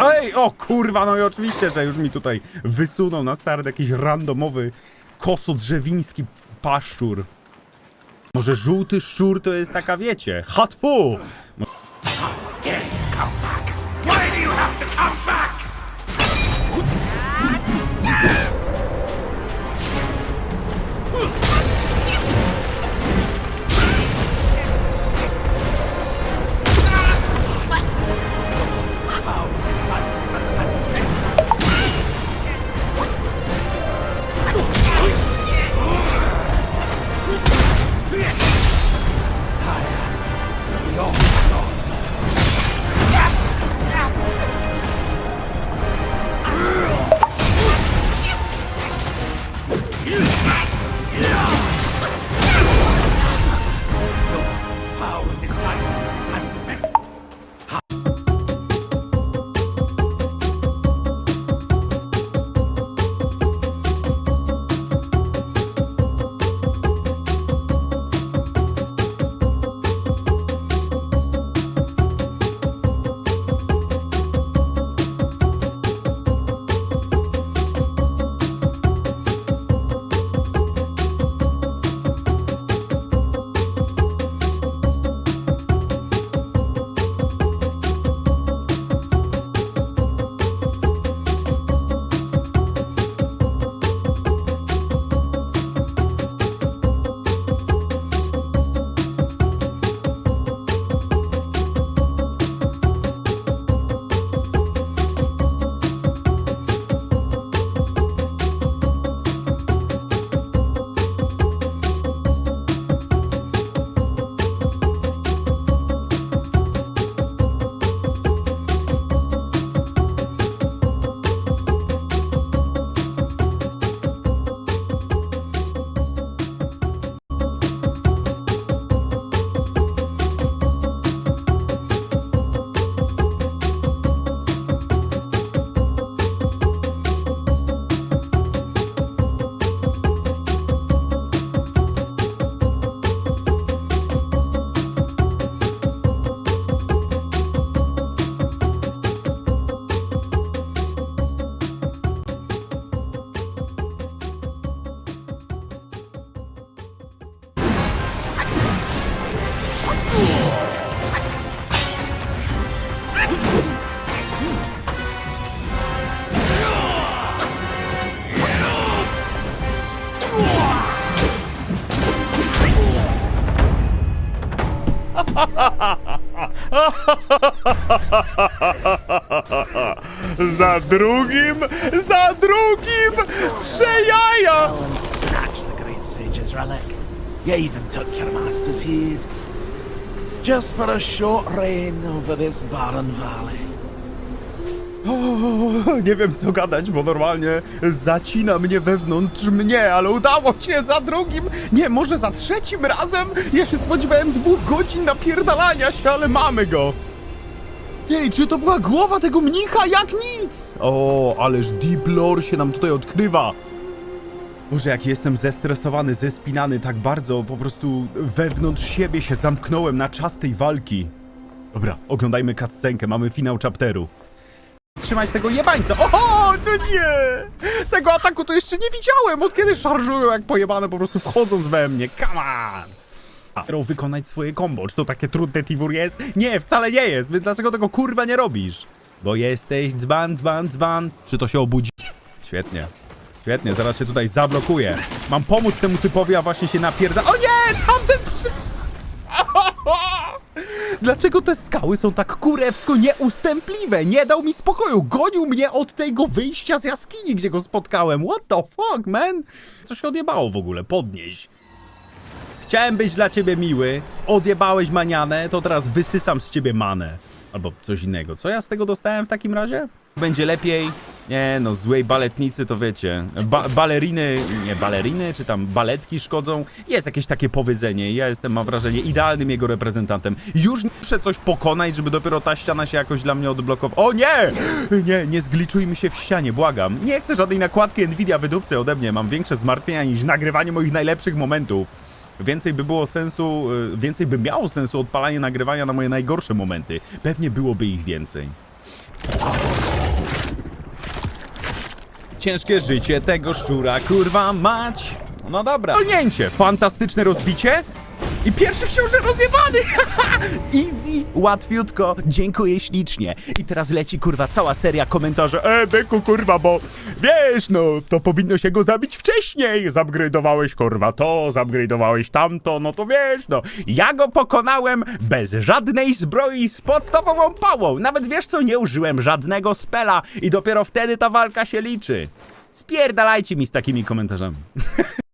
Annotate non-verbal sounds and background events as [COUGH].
Ej, o kurwa, no i oczywiście, że już mi tutaj wysunął na start jakiś randomowy kosodrzewiński paszczur. Może żółty szczur to jest taka, wiecie, hatfu! Foul [LAUGHS] Za drugim, za drugim, przejaja! snatched the great sage's relic. You even took your master's heed. Just for a short reign over this barren valley. Nie wiem co gadać, bo normalnie zacina mnie wewnątrz mnie, ale udało się za drugim, nie, może za trzecim razem? Ja się spodziewałem dwóch godzin napierdalania się, ale mamy go! Jej, czy to była głowa tego mnicha? Jak nic! O, ależ Deep Lore się nam tutaj odkrywa! Boże, jak jestem zestresowany, zespinany tak bardzo, po prostu wewnątrz siebie się zamknąłem na czas tej walki. Dobra, oglądajmy cutscenkę, mamy finał chapteru. Trzymać tego jebańca. Oho, to nie! Tego ataku to jeszcze nie widziałem, od kiedy szarżują jak pojebane, po prostu wchodząc we mnie. Come on! Hero wykonać swoje combo. Czy to takie trudne, Tivur jest? Nie, wcale nie jest, więc dlaczego tego kurwa nie robisz? Bo jesteś dzban, dzban, dzban. Czy to się obudzi? Świetnie. Świetnie, zaraz się tutaj zablokuję. Mam pomóc temu typowi, a właśnie się napierda... O nie! Dlaczego te skały są tak kurewsko nieustępliwe? Nie dał mi spokoju. Gonił mnie od tego wyjścia z jaskini, gdzie go spotkałem. What the fuck, man? Co się odjebało w ogóle? Podnieś. Chciałem być dla ciebie miły. Odjebałeś manianę, to teraz wysysam z ciebie manę. Albo coś innego. Co ja z tego dostałem w takim razie? Będzie lepiej. Nie, no złej baletnicy to wiecie. Ba baleriny, nie baleriny, czy tam baletki szkodzą. Jest jakieś takie powiedzenie. Ja jestem, mam wrażenie, idealnym jego reprezentantem. Już muszę coś pokonać, żeby dopiero ta ściana się jakoś dla mnie odblokowała. O nie! Nie, nie zgliczujmy się w ścianie, błagam. Nie chcę żadnej nakładki Nvidia wydupcy ode mnie. Mam większe zmartwienia niż nagrywanie moich najlepszych momentów. więcej by było sensu, y, więcej by miało sensu odpalanie nagrywania na moje najgorsze momenty. Pewnie byłoby ich więcej. Ciężkie życie tego szczura, kurwa mać. No dobra. Olnięcie, fantastyczne rozbicie. I pierwszy książę rozjebany! [LAUGHS] Easy, łatwiutko, dziękuję ślicznie. I teraz leci kurwa cała seria komentarzy. E, byku kurwa, bo wiesz, no to powinno się go zabić wcześniej. Zupgrade'owałeś kurwa to, zupgrade'owałeś tamto, no to wiesz, no. Ja go pokonałem bez żadnej zbroi z podstawową pałą. Nawet wiesz co, nie użyłem żadnego spela i dopiero wtedy ta walka się liczy. Spierdalajcie mi z takimi komentarzami. [LAUGHS]